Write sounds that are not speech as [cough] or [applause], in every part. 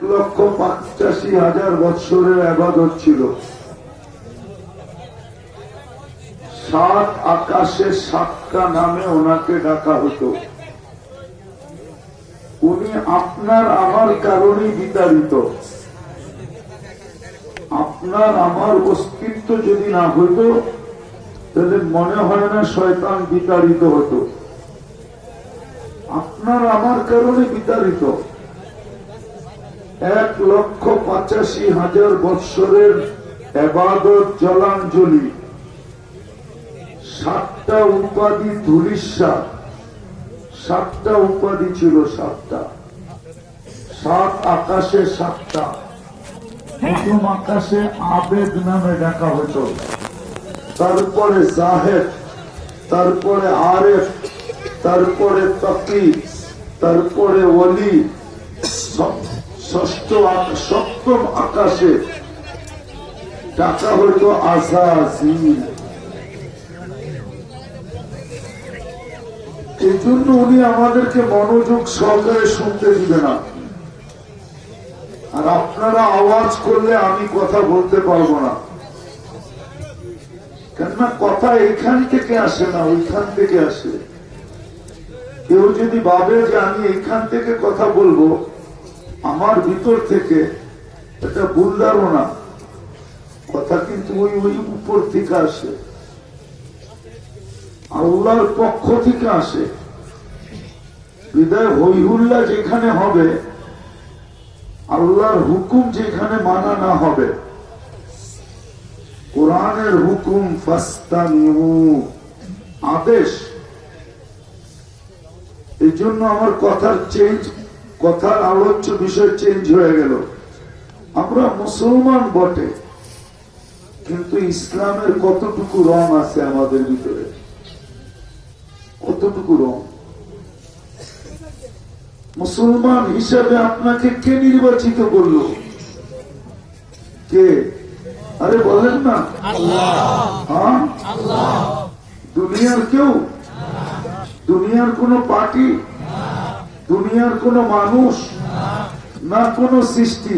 লক্ষ পঁচাশি হাজার বৎসরের আবাদত ছিল। সাত সাতটা নামে ওনাকে ডাকা হতো। উনি আপনার আমার বিতাড়িত। আপনার আমার অস্তিত্ব যদি না হতো, তাহলে মনে হয় না শয়তান বিতাড়িত হতো। আপনার আমার কারণে বিতাড়িত। এক লক্ষ পঁচাশি হাজার বৎসরের এবাদত জলাঞ্জলি। সাতটা উপাধি ধুলিসা সাতটা উপাধি ছিল সাতটা। সাত আকাশে সাতটা। প্রথম আকাশে আবেদ নামে ডাকা হতো। তারপরে জাহেদ, তারপরে আরেফ, তারপরে তকি তারপরে ষ- ষষ্ঠ সপ্তম আকাশে। ডাকা হইতো আজাজিল। এই জন্য উনি আমাদেরকে মনোযোগ সহকারে শুনতে দিবে না। আর আপনারা আওয়াজ করলে আমি কথা বলতে পারব না। কেননা কথা এখান থেকে আসে না, ওইখান থেকে আসে। কেউ যদি ভাবে যে আমি এখান থেকে কথা বলব আমার ভিতর থেকে এটা ভুল ধারণা। কথা কিন্তু ওই ওই উপর থেকে আসে। আল্লাহর পক্ষ থেকে আসে। বিদায় হইহুল্লা যেখানে হবে, আল্লাহর হুকুম যেখানে মানা না হবে। কোরআনের হুকুম আদেশ। এই জন্য আমার কথার চেঞ্জ কথার আলোচ্য বিষয় চেঞ্জ হয়ে গেল। আমরা মুসলমান বটে কিন্তু ইসলামের কতটুকু রং আছে আমাদের ভিতরে? কতটুকু রং? মুসলমান হিসাবে আপনাকে কে নির্বাচিত করল? কে? আরে বলেন না। হ্যাঁ? দুনিয়ার কেউ? দুনিয়ার কোন পার্টি? দুনিয়ার কোন মানুষ না কোন সৃষ্টি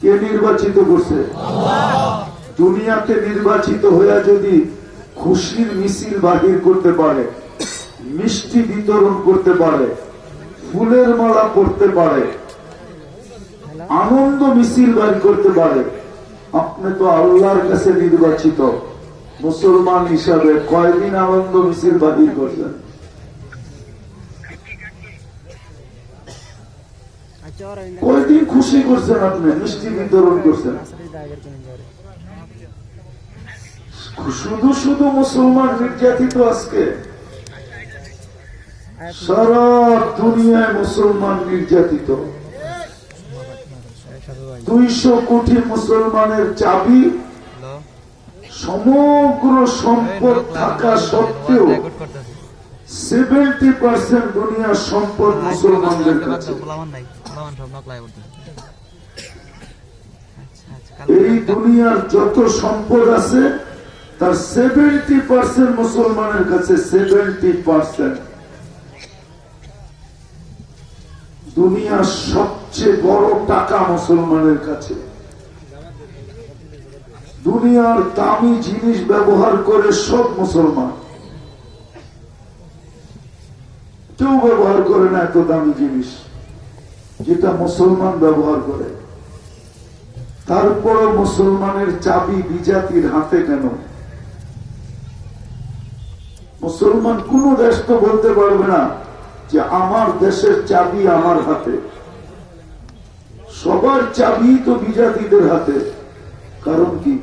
কে নির্বাচিত করছে? দুনিয়াতে নির্বাচিত হইয়া যদি খুশির মিছিল বাহির করতে পারে, মিষ্টি বিতরণ করতে পারে, ফুলের মালা করতে পারে, আনন্দ মিছিল বাহির করতে পারে, আপনি তো আল্লাহর কাছে নির্বাচিত। মুসলমান হিসাবে কয়দিন আনন্দ মিছিল বাহির করছেন? কয়দিন খুশি করছেন আপনি, মিষ্টি বিতরণ করছেন। শুধু শুধু মুসলমান নির্যাতিত আজকে। সারা দুনিয়ায় মুসলমান নির্যাতিত। দুইশো কোটি মুসলমানের চাবি সমগ্র সম্পদ থাকা সত্ত্বেও সেভেন্টি পার্সেন্ট দুনিয়ার সম্পদ মুসলমানদের কাছে। এই দুনিয়ার যত সম্পদ আছে, তার সেভেন্টি পার্সেন্ট মুসলমানের কাছে সেভেন্টি পার্সেন্ট দুনিয়ার সবচেয়ে বড় টাকা মুসলমানের কাছে। দুনিয়ার দামি জিনিস ব্যবহার করে সব মুসলমান। কেউ ব্যবহার করে না এত দামি জিনিস। যেটা মুসলমান ব্যবহার করে। তারপরও মুসলমানের চাবি বিজাতির হাতে কেন? মুসলমান কোন দেশ তো বলতে পারবে না যে আমার দেশের চাবি আমার হাতে। সবার চাবি তো বিজাতিদের হাতে। কারণ কি?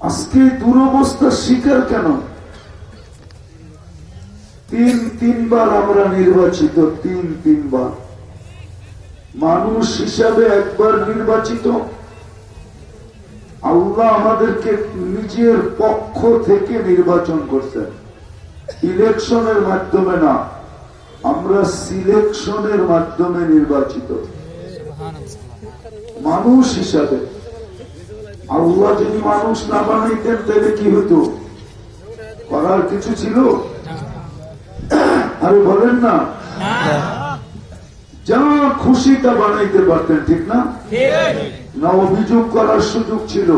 আজকে দুরবস্থার শিকার কেন? তিন, তিনবার আমরা নির্বাচিত, তিন, তিনবার। মানুষ হিসাবে একবার নির্বাচিত। আল্লাহ আমাদেরকে নিজের পক্ষ থেকে নির্বাচন করছেন। ইলেকশনের মাধ্যমে না, আমরা সিলেকশনের মাধ্যমে নির্বাচিত। মানুষ হিসাবে। আল্লাহ যদি মানুষ না বানাইতেন, তাহলে কি হতো? করার কিছু ছিল? আরে বলেন না। যা খুশি তা বানাইতে পারতেন ঠিক না? না অভিযোগ করার সুযোগ ছিল।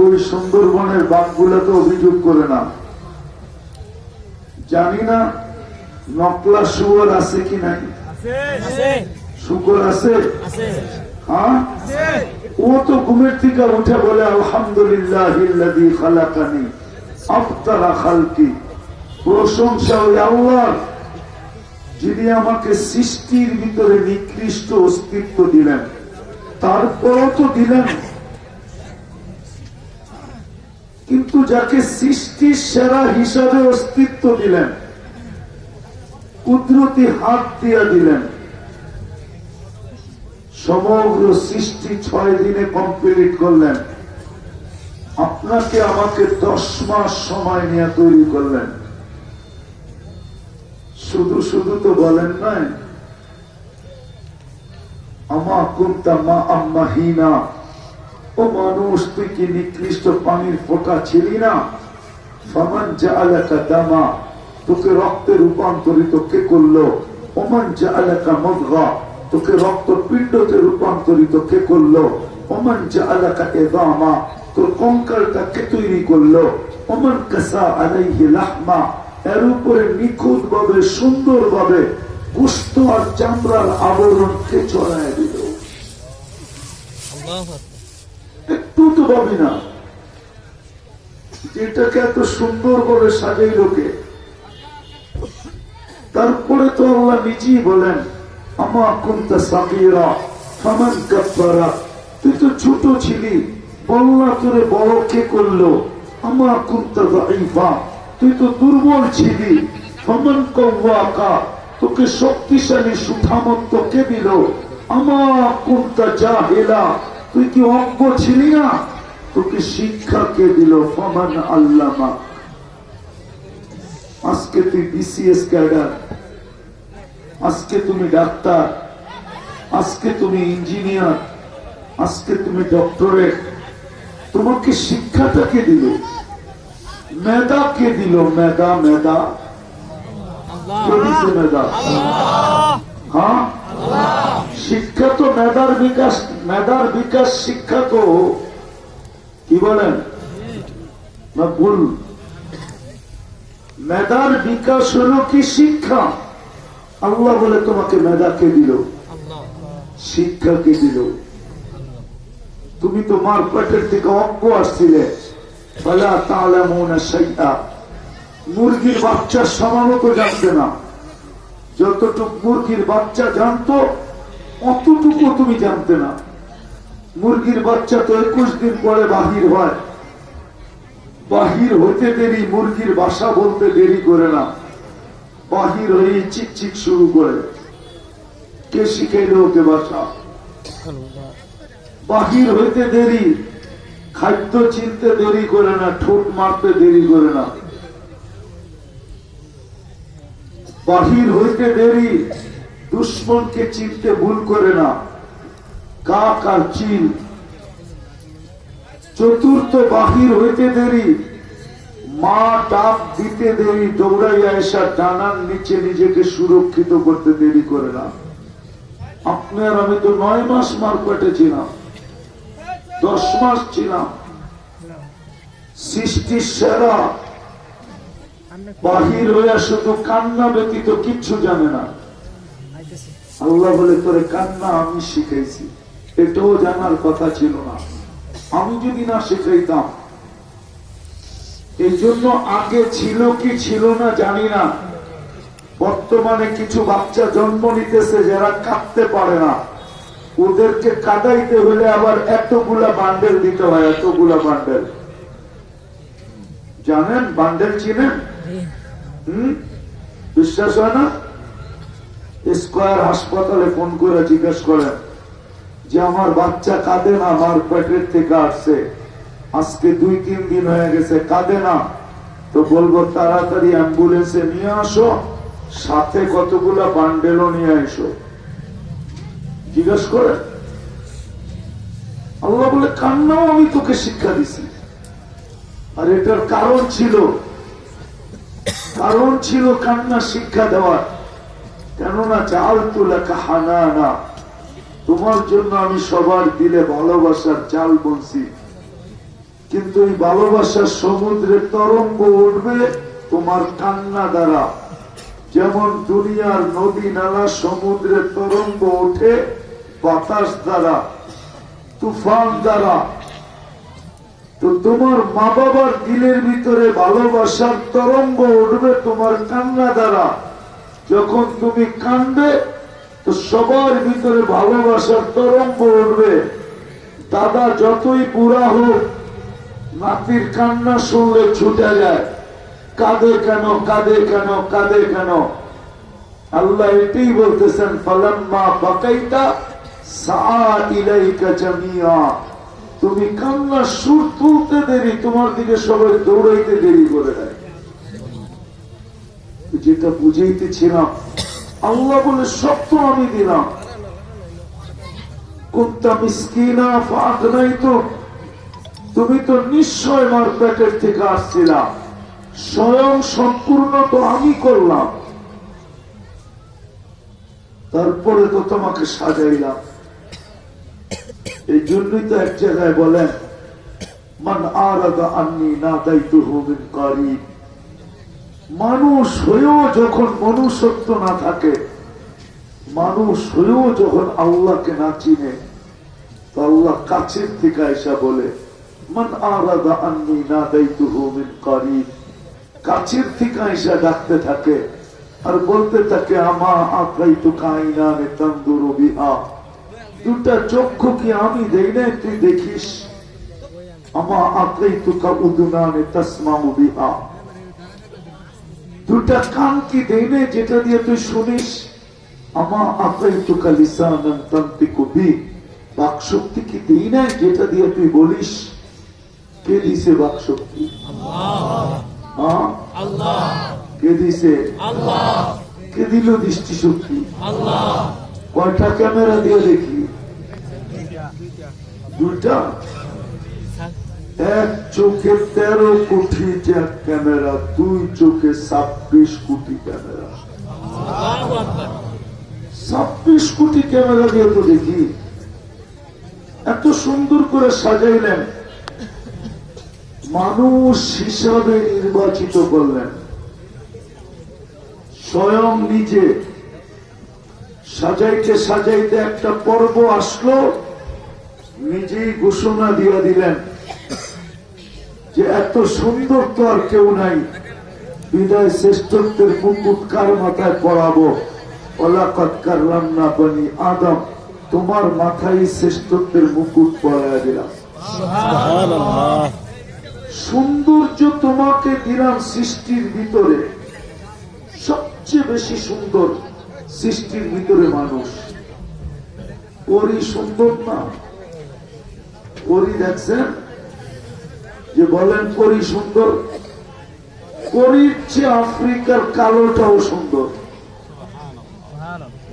ওই সুন্দরবনের বাঘগুলোতে অভিযোগ করে না। জানি না নকলা শুয়োর আছে কি নাই? শুকর আছে? হ্যাঁ? ও তো ঘুমের থেকে উঠে বলে আলহামদুলিল্লাহ খালাকানি আফতারা খালকি। প্রশংসা ওই আল্লাহর, যিনি আমাকে সৃষ্টির ভিতরে নিকৃষ্ট অস্তিত্ব দিলেন। তারপরও তো দিলেন। কিন্তু যাকে সৃষ্টির সেরা হিসাবে অস্তিত্ব দিলেন, কুদরতি হাত দিয়া দিলেন, সমগ্র সৃষ্টি ছয় দিনে কমপ্লিট করলেন। আপনাকে আমাকে দশ মাস সময় নিয়ে তৈরি করলেন। শুধু শুধু তো বলেন নাই, আমা কুন্তা মা আম্মাহিনা ও মানুষ, তুই কি নিকৃষ্ট পানির ফোঁটা ছিলি না? রক্তে রূপান্তরিত কে করল? পিণ্ডতে রূপান্তরিত কে তোর কঙ্কালটা কে তৈরি করল? ওমান কাসা লাহমা এর উপরে নিখুঁত ভাবে সুন্দর ভাবে কুষ্ঠ আর চামড়ার আবরণ কে চড়ায় দিল একটু তো ভাবি না যেটাকে এত সুন্দর করে সাজাই লোকে তারপরে তো আল্লাহ নিজেই বলেন আমা কুন্তা সাকিরা ফামান কাব্বারা তুই তো ছোট ছিলি বল্লা তোরে বড় কে করল? আমা কুন্তা দাইফা তুই তো দুর্বল ছিলি। ফামান কওয়াকা তোকে শক্তিশালী সুঠামত্ব কে দিল? আমা কুন্তা জাহিলা, তুই কি অজ্ঞ ছিলি না? তোকে শিক্ষা কে দিল? ফমান আল্লামা। আজকে তুই বিসিএস ক্যাডার। আজকে তুমি ডাক্তার। আজকে তুমি ইঞ্জিনিয়ার। আজকে তুমি ডক্টরেট। তোমাকে শিক্ষাটা কে দিল? মেধা কে দিল? মেধা মেধা। কে দিছে মেধা? হ্যাঁ? শিক্ষা তো মেধার বিকাশ মেধার বিকাশ শিক্ষা তো। কি বলেন? না ভুল। মেধার বিকাশ হলো কি শিক্ষা? আল্লাহ বলে তোমাকে মেধাকে দিল? শিক্ষাকে দিল? তুমি তো মার পেটের থেকে অজ্ঞ আসছিলে। মুরগির বাচ্চার সমানত জানতে না। যতটুকু মুরগির বাচ্চা জানতো অতটুকু তুমি জানতে না। মুরগির বাচ্চা তো একুশ দিন পরে বাহির হয়। বাহির হতে দেরি মুরগির বাসা বলতে দেরি করে না। বাহির হয়ে চিকচিক শুরু করে। কে শিখাইল ওকে বাসা? বাহির হইতে দেরি খাদ্য চিনতে দেরি করে না, ঠোঁট মারতে দেরি করে না। বাহির হইতে দেরি, দুশ্মনকে চিনতে ভুল করে না। কাক আর চিল চতুর্থ বাহির হইতে দেরি, মা ডাক দিতে দেরি, দৌড়াইয়া এসা ডানার নিচে নিজেকে সুরক্ষিত করতে দেরি করে না। আপনার আমি তো নয় মাস মারপেটে ছিলাম দশ মাস ছিলাম সৃষ্টির সেরা। বাহির হইয়া শুধু কান্না ব্যতীত কিচ্ছু জানে না। আল্লাহ বলে, তোরে কান্না আমি শিখাইছি। এটাও জানার কথা ছিল না। আমি যদি না শিখাইতাম, এই জন্য আগে ছিল কি ছিল না জানি না। বর্তমানে কিছু বাচ্চা জন্ম নিতেছে যারা কাঁদতে পারে না। ওদেরকে কাদাইতে হলে আবার এতগুলা বান্ডেল দিতে হয়, এতগুলা বান্ডেল। জানেন, বান্ডেল চিনেন? হুম? বিশ্বাস হয় না? স্কোয়ার হাসপাতালে ফোন করে জিজ্ঞেস করেন যে, আমার বাচ্চা কাঁদে না? আমার পেটের থেকে আসছে। আজকে দুই, তিন দিন হয়ে গেছে, কাঁদে না। তো বলব, তাড়াতাড়ি অ্যাম্বুলেন্সে নিয়ে আসো, সাথে কতগুলা বান্ডেলও নিয়ে এসো। জিজ্ঞেস করে, আল্লাহ বলে, কান্নাও আমি তোকে শিক্ষা দিছি। আর এটার কারণ ছিল কারণ ছিল কান্না শিক্ষা দেওয়ার। কেননা চাল তুলাকা হানা না তোমার জন্য আমি সবার দিলে ভালোবাসার চাল বলছি কিন্তু এই ভালোবাসার সমুদ্রে তরঙ্গ উঠবে তোমার কান্না দ্বারা। যেমন দুনিয়ার নদী নালা সমুদ্রে তরঙ্গ ওঠে বাতাস দ্বারা, তুফান দ্বারা। তো তোমার মা বাবার দিলের ভিতরে ভালোবাসার তরঙ্গ উঠবে তোমার কান্না দ্বারা। যখন তুমি কান্দবে তো সবার ভিতরে ভালোবাসার তরঙ্গ উঠবে। দাদা, যতই বুড়া হোক, নাতির কান্না শুনলে ছুটে যায়। কাঁদে কেন কাঁদে কেন কাঁদে কেন? আল্লাহ এটাই বলতেছেন, ফালাম্মা বাকাইতা তুমি কান্নার সুর তুলতে দেরি, তোমার দিকে সবাই দৌড়াইতে দেরি করে দেয়। যেটা বুঝাইতেছিলাম, আল্লাহ বলে তো আমি দিলাম। তো, তুমি তো নিশ্চয় আমার থেকে আসছিলাম স্বয়ং সম্পূর্ণ তো আমি করলাম। তারপরে তো তোমাকে সাজাইলাম। এই জন্যই তো এক জায়গায় বলেন, মান আরাদা আন্নি না দায়িত্ব হবেন কারি মানুষ হয়েও যখন মনুষ্যত্ব না থাকে, মানুষ হয়েও যখন আল্লাহকে না চিনে আল্লাহ কাছের থেকে এসা বলে, মান আরাদা আন্নি না দায়িত্ব হবেন কারি কাছের থেকে এসা ডাকতে থাকে আর বলতে থাকে, আমা আকাই তো কাইনা নে তন্দুর বিহা। দুটা চক্ষু কি আমি দেই তুই দেখিস। আমা আকাই তো কা উদুনা নে তসমাউ বিহা। দুটা কান কি দেই যেটা দিয়ে তুই শুনিস? আমা আকাই তো কা লিসানান তান্তিকু বি। বাক শক্তি কি দেই না যেটা দিয়ে তুই বলিস? কে দিছে বাক শক্তি হ্যাঁ কে দিছে? আল্লাহ। কে দিল দৃষ্টি শক্তি আল্লাহ। কয়টা ক্যামেরা দিয়ে দেখি? দুটা এক চোখে তেরো কোটি জ্যাক ক্যামেরা, দুই চোখে ছাব্বিশ কোটি ক্যামেরা। ছাব্বিশ কোটি ক্যামেরা দিয়ে তো দেখি। এত সুন্দর করে সাজাইলেন। মানুষ হিসাবে নির্বাচিত করলেন। স্বয়ং নিজে সাজাইতে সাজাইতে একটা পর্ব আসলো। নিজেই ঘোষণা দিয়ে দিলেন যে এত সুন্দর তো আর কেউ নাই। বিদায় শ্রেষ্ঠত্বের মুকুট কার মাথায় পড়াবো ওলাকত কারলাম না বনি আদম তোমার মাথায় শ্রেষ্ঠত্বের মুকুট পড়ায় দিলাম। সৌন্দর্য তোমাকে দিলাম সৃষ্টির ভিতরে। সবচেয়ে বেশি সুন্দর সৃষ্টির ভিতরে মানুষ। ওরই সুন্দর না? ওরই দেখছেন? যে বলেন পরি সুন্দর। করির চেয়ে আফ্রিকার কালোটাও সুন্দর।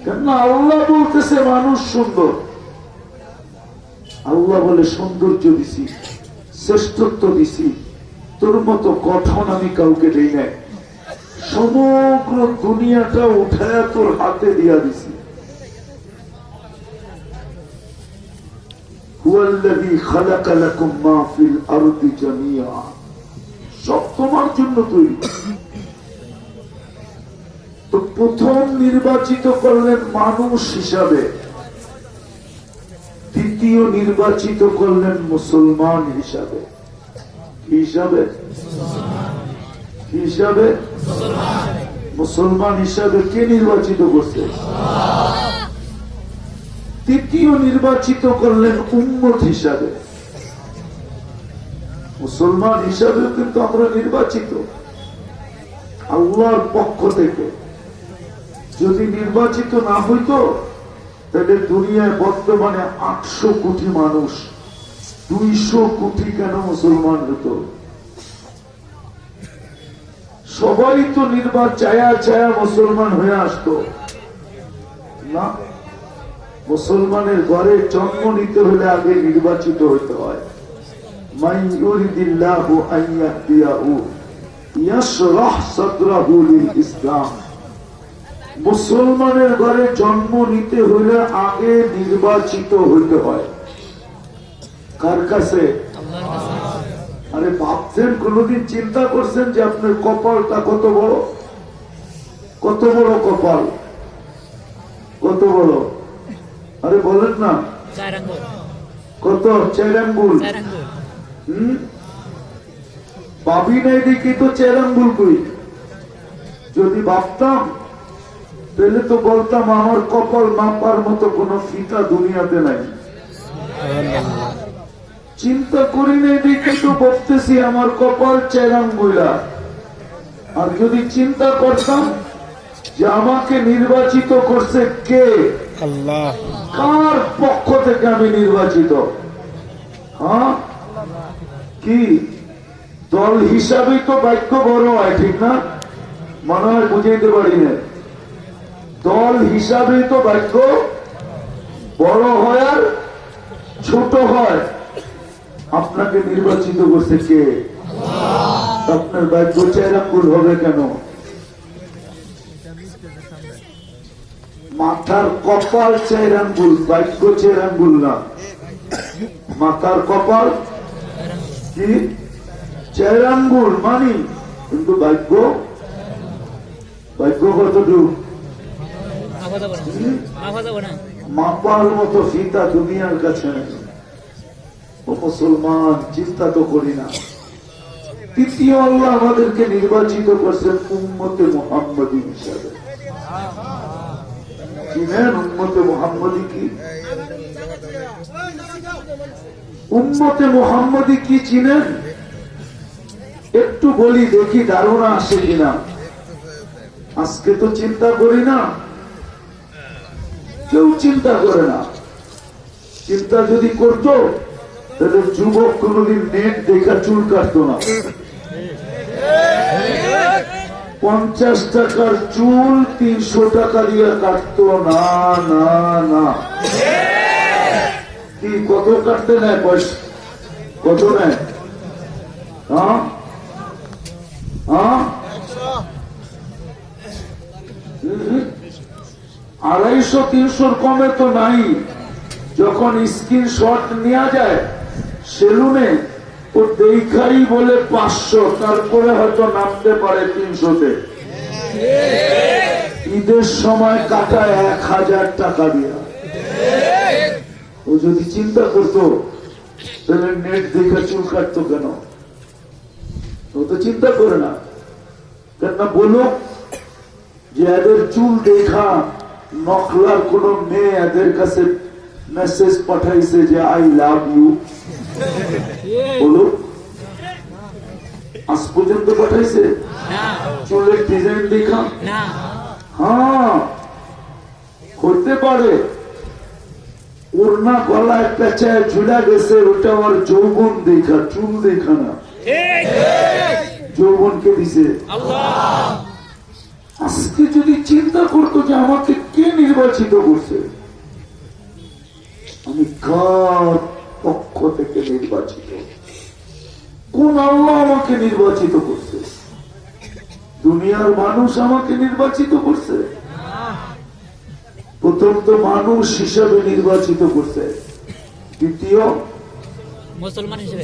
কেননা আল্লাহ বলতেছে মানুষ সুন্দর। আল্লাহ বলে সৌন্দর্য দিছি, শ্রেষ্ঠত্ব দিছি, তোর মতো গঠন আমি কাউকে দেই নাই। সমগ্র দুনিয়াটা উঠায় তোর হাতে দিয়া দিছি। هو الذي خلق لكم ما في الأرض جميعا সব তোমার জন্য তৈরি তো প্রথম নির্বাচিত করলেন মানুষ হিসাবে দ্বিতীয় নির্বাচিত করলেন মুসলমান হিসাবে কি হিসাবে কি হিসাবে মুসলমান হিসাবে কে নির্বাচিত করছে তৃতীয় নির্বাচিত করলেন উম্মত হিসাবে। মুসলমান হিসাবে কিন্তু আমরা নির্বাচিত। আল্লাহর পক্ষ থেকে। যদি নির্বাচিত না হইতো, তাহলে দুনিয়ায় বর্তমানে আটশো কোটি মানুষ, দুইশো কোটি কেন মুসলমান হতো সবাই তো নির্বাচ চায়া চায়া মুসলমান হয়ে আসতো। না। মুসলমানের ঘরে জন্ম নিতে হলে আগে নির্বাচিত হতে হয়। ইসলাম। মুসলমানের ঘরে জন্ম নিতে হলে আগে নির্বাচিত হইতে হয়। কার কাছে? আরে ভাবছেন কোনদিন চিন্তা করছেন যে আপনার কপালটা কত বড়? কত বড় কপাল? কত বড়? আরে বলেন না। কত? চেরাঙ্গুল। চার আঙ্গুল হুম? ভাবি নাই দেখি তো চেরাঙ্গুল কই? যদি ভাবতাম তাহলে তো বলতাম আমার কপাল মাপার মতো কোন ফিতা দুনিয়াতে নাই। চিন্তা করি নাই দেখে তো বলতেছি আমার কপাল চেরাঙ্গুলা। আর যদি চিন্তা করতাম যে আমাকে নির্বাচিত করছে কে? আল্লাহ। কার পক্ষ থেকে আমি নির্বাচিত? হ্যাঁ? কি? দল হিসাবেই তো বাক্য বড় হয়, ঠিক না? মনে হয় বুঝাইতে পারি না দল হিসাবেই তো বাক্য বড় হয় আর ছোট হয়। আপনাকে নির্বাচিত করছে কে? আপনার বাক্য চেরাঙ্গুল হবে কেন? মাথার কপাল চার আঙ্গুল বাক্য চার আঙ্গুল না। মাথার কপাল কি? চার আঙ্গুল মানি, কিন্তু বাক্য বাক্য কতটুকু? মাপার মতো ফিতা দুনিয়ার কাছে ও মুসলমান, চিন্তা তো করি না। তৃতীয় আল্লাহ আমাদেরকে নির্বাচিত করছেন উম্মতে মোহাম্মদী হিসাবে। চিনেন উম্মতে মোহাম্মদী কি? উম্মতে মোহাম্মদী কি চিনেন? একটু বলি, দেখি ধারণা আসে কিনা। আজকে তো চিন্তা করি না। কেউ চিন্তা করে না। চিন্তা যদি করতো, তাহলে যুবক কোনদিন নেট দেখা চুল কাটতো না। পঞ্চাশ টাকার চুল তিনশো টাকা দিয়ে কাটতো। না না না। কি, কত কাটতে নেয় পয়সা? কত হ্যাঁ? হ্যাঁ? আড়াইশো, তিনশোর কমে তো নাই। যখন স্ক্রিন শট নেওয়া যায় সেলুনে ও দেখাই বলে পাঁচশো, তারপরে হয়তো নামতে পারে তিনশোতে। ঈদের সময় কাটায় এক হাজার টাকা দিয়া। ও যদি চিন্তা করতো, তাহলে নেট দেখে চুল কাটতো কেন? ও তো চিন্তা করে না। কেন বলো, যে এদের চুল দেখা, নকলার কোন মেয়ে এদের কাছে মেসেজ পাঠাইছে যে আই লাভ ইউ [laughs] আজ পর্যন্ত পাঠাইছে? চুলের ডিজাইন দেখা? হ্যাঁ হতে পারে। ওড়না গলায় পেঁচায় ঝুলা গেছে ওটা আমার যৌবন দেখা চুল দেখা না। যৌবনকে দিছে। আজকে যদি চিন্তা করতো যে আমাকে কে নির্বাচিত করছে আমি কার পক্ষ থেকে নির্বাচিত। কোন আল্লাহ আমাকে নির্বাচিত করছে? দুনিয়ার মানুষ আমাকে নির্বাচিত করছে? প্রথম তো মানুষ হিসাবে নির্বাচিত করছে। দ্বিতীয়? মুসলমান হিসেবে।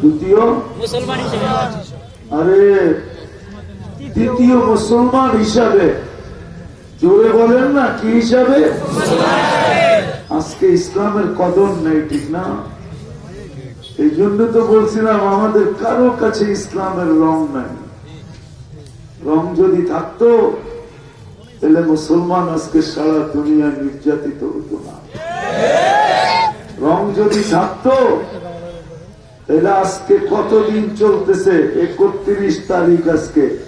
দ্বিতীয়? মুসলমান হিসেবে। আরে দ্বিতীয় মুসলমান হিসাবে। জোরে বলেন না কি হিসাবে। আজকে ইসলামের কদর নেই, ঠিক না? এই জন্য তো বলছিলাম, আমাদের কারও কাছে ইসলামের রং নাই। রং যদি থাকতো, তাহলে মুসলমান আজকে সারা দুনিয়া নির্যাতিত হতো না। রং যদি থাকতো, তাহলে আজকে কতদিন চলতেছে? একত্রিশ তারিখ আজকে।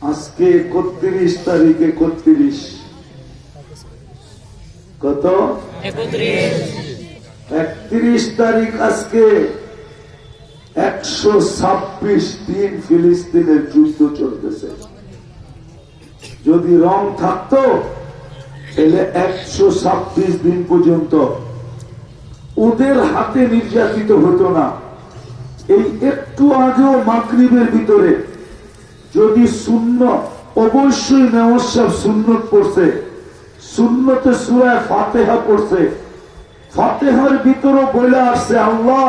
আজকে একত্রিশ তারিখ একত্রিশ। কত? একত্রিশ। তারিখ আজকে একশো ছাব্বিশ দিন ফিলিস্তিনের যুদ্ধ চলতেছে। যদি রং থাকতো তাহলে একশো ছাব্বিশ দিন পর্যন্ত ওদের হাতে নির্যাতিত হতো না। এই একটু আগেও মাগরিবের ভিতরে যদি শূন্য অবশ্যই মেয়র সাহেব সুন্নত পড়ছে। শূন্যতে সুরায় ফাতেহা পড়ছে। ফাতেহার ভিতরে বলে আসছে, আল্লাহ,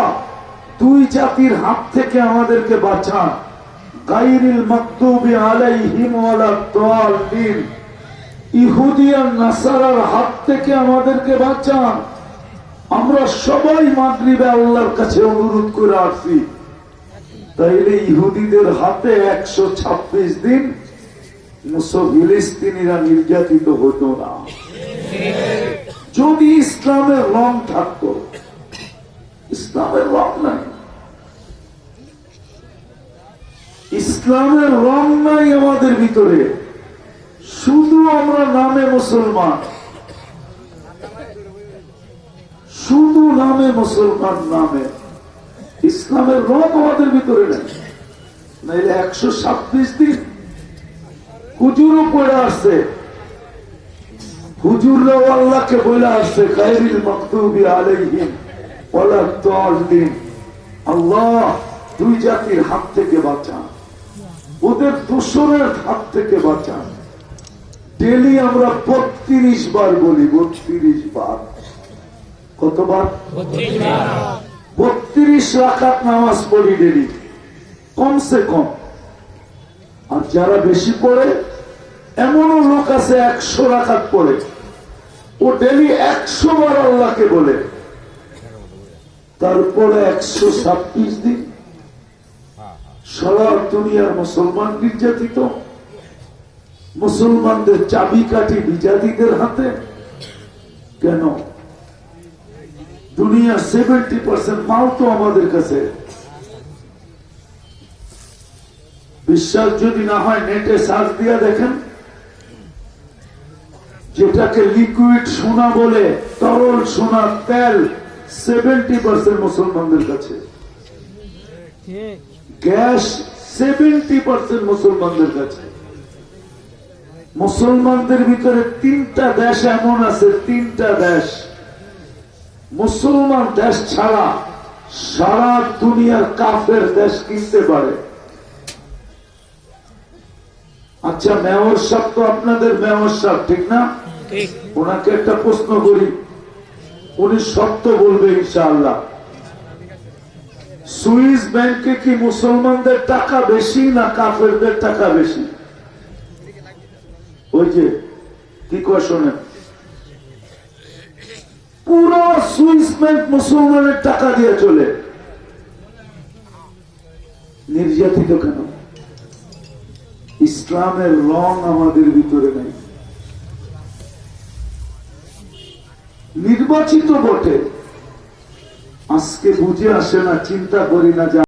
দুই জাতির হাত থেকে আমাদেরকে বাঁচান। হাত থেকে আমাদেরকে বাঁচান। আমরা সবাই আল্লাহর কাছে অনুরোধ করে আসছি। তাইলে ইহুদিদের হাতে একশো ছাব্বিশ দিন ফিলিস্তিনিরা নির্যাতিত হতো না। যদি ইসলামের রং থাকতো, ইসলামের রং নাই। ইসলামের রং নাই আমাদের ভিতরে। শুধু আমরা নামে মুসলমান। শুধু নামে মুসলমান নামে। ইসলামের রং আমাদের ভিতরে নেই। একশো ছাব্বিশ দিন হুজুরও পড়ে আসছে। হুজুররাও আল্লাহকে বলে আসছে কাইরিল মকতুবি আলাইহিম ওয়ালা দাল্লিন আল্লাহ দুই জাতির হাত থেকে বাঁচান ওদের দোসরের হাত থেকে বাঁচান ডেলি আমরা বত্রিশ বার বলি বত্রিশ বার। কতবার? বত্রিশ বত্রিশ রাখাত নামাজ পড়ি ডেলি। কমসে কম। আর যারা বেশি পড়ে, এমনও লোক আছে একশো রাখাত পড়ে। ও ডেলি একশো বার আল্লাহকে বলে। তারপরে একশো ছাব্বিশ দিন সারা দুনিয়ার মুসলমান নির্যাতিত। মুসলমানদের চাবিকাঠি বিজাতিদের হাতে। কেন? দুনিয়ার সেভেন্টি পার্সেন্ট মাল তো আমাদের কাছে। বিশ্বাস যদি না হয় নেটে সার্চ দিয়ে দেখেন। যেটাকে লিকুইড সোনা বলে, তরল সোনা, তেল সেভেন্টি পার্সেন্ট মুসলমানদের কাছে। গ্যাস সেভেন্টি পার্সেন্ট মুসলমানদের কাছে। মুসলমানদের ভিতরে তিনটা দেশ এমন আছে, তিনটা দেশ। মুসলমান দেশ ছাড়া সারা দুনিয়ার কাফের দেশ কিনতে পারে। আচ্ছা মেয়র সাহেব তো আপনাদের মেয়র সাহেব ঠিক না? ওনাকে একটা প্রশ্ন করি। উনি সত্য বলবে ইনশাআল্লাহ। সুইস ব্যাংকে কি মুসলমানদের টাকা বেশি না কাফেরদের টাকা বেশি? ওই যে কি কয় পুরো সুইস ব্যাংক মুসলমানের টাকা দিয়ে চলে। নির্যাতিত কেন? ইসলামের রং আমাদের ভিতরে নাই। নির্বাচিত বটে। আজকে বুঝে আসে না, চিন্তা করি না যে